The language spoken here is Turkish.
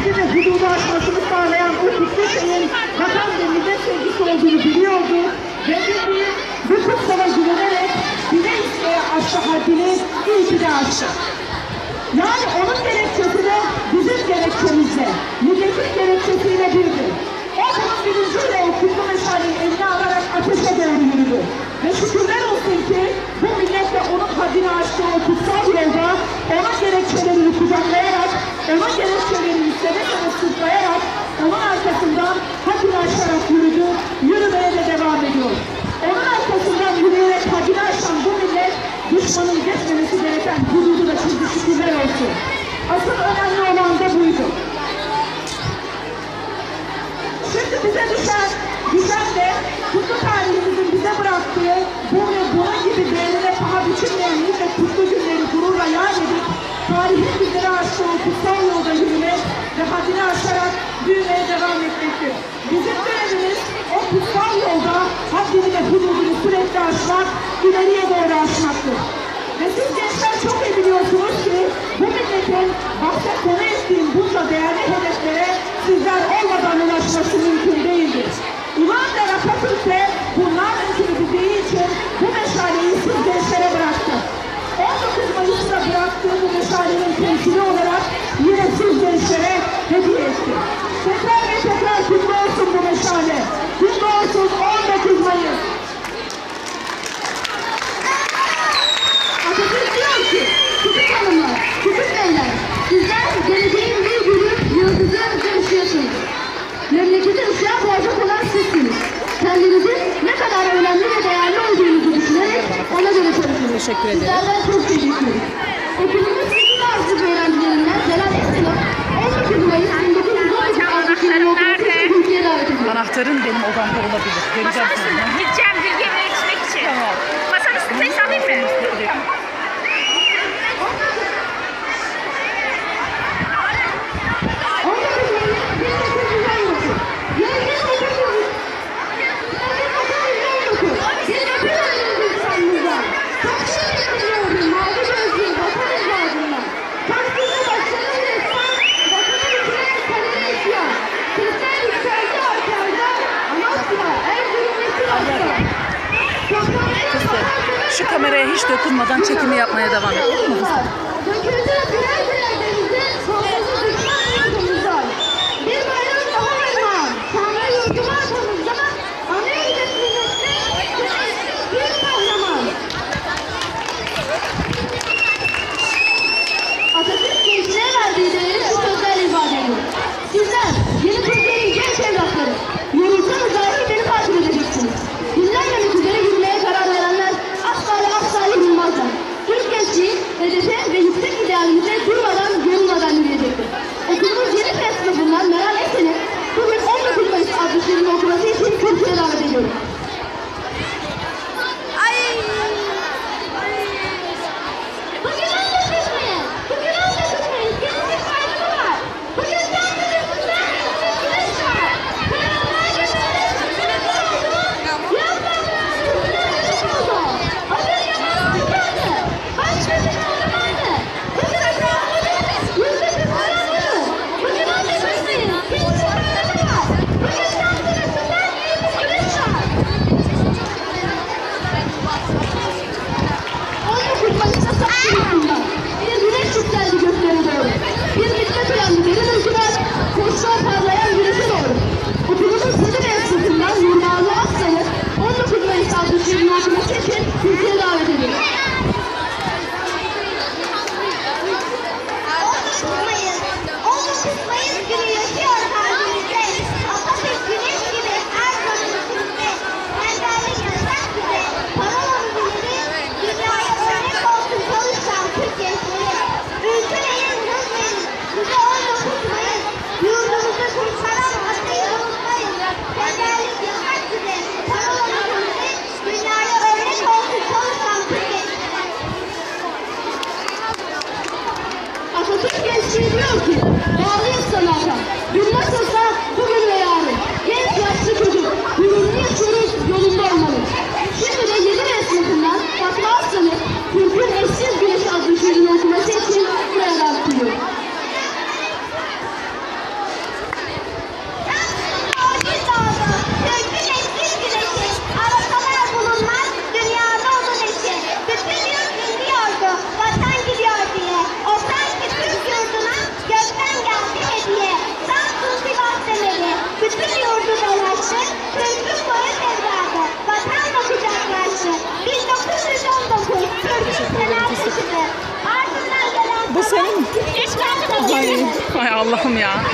haddi ve hududu aşmasını sağlayan o kutsal şeyin vatan ve millet sevgisi olduğunu biliyordu. Ve biz bu kutsala güvenerek bile isteye aştı haddini, iyi ki de aştı. Yani onun gerekçesi de bizim gerekçemizle, milletin gerekçesiyle birdir. O bunun bilinciyle o kutlu meşaleyi eline alarak ateşe doğru yürüdü. Ve şükürler olsun ki bu millet de onun haddini aştığı o kutsal yolda onun gerekçelerini kucaklayarak, onun gerekçelerini sırtlayarak, onun arkasından haddini aşarak yürüdü, yürümeye de devam ediyor. Onun arkasından yürüyerek haddini aşan bu millet düşmanın geçmemesi gereken hududu da çizdi şükürler olsun. Asıl önemli olan da buydu. Şimdi bize düşen, düşen de kutlu tarihimizin bize bıraktığı bu ve buna gibi değerine paha biçilmeyen nice kutlu günleri gururla yad edip tarihin bizlere açtığı ve haddini aşarak büyümeye devam etmektir. Bizim görevimiz o kutsal yolda haddini ve hududunu sürekli aşmak, ileriye doğru aşmaktır. Ve siz gençler çok iyi biliyorsunuz ki bu milletin bahse konu ettiğim bunca değerli hediye etti. Tekrar ve tekrar kutlu olsun bu meşale. Kutlu olsun 19 Mayıs. Atatürk diyor ki, küçük hanımlar, küçük beyler, sizler geleceğin bir gülü, yıldızı taşıyorsunuz. Memleketi ışığa boğacak olan sizsiniz. Kendinizin ne kadar önemli ve değerli olduğunuzu düşünerek ona göre çalışın. Teşekkür ederim. Sizlerden çok teşekkür ederim. Okulumuz davet ediyor. Anahtarın benim odamda olabilir. Vereceğim sana. Gideceğim Şu kameraya hiç dokunmadan çekimi yapmaya devam et. Hedefe ve yüksek idealimize durmadan, yorulmadan Gençliği diyor ki, bağlıyız sanata. Gün Allah'ım ya.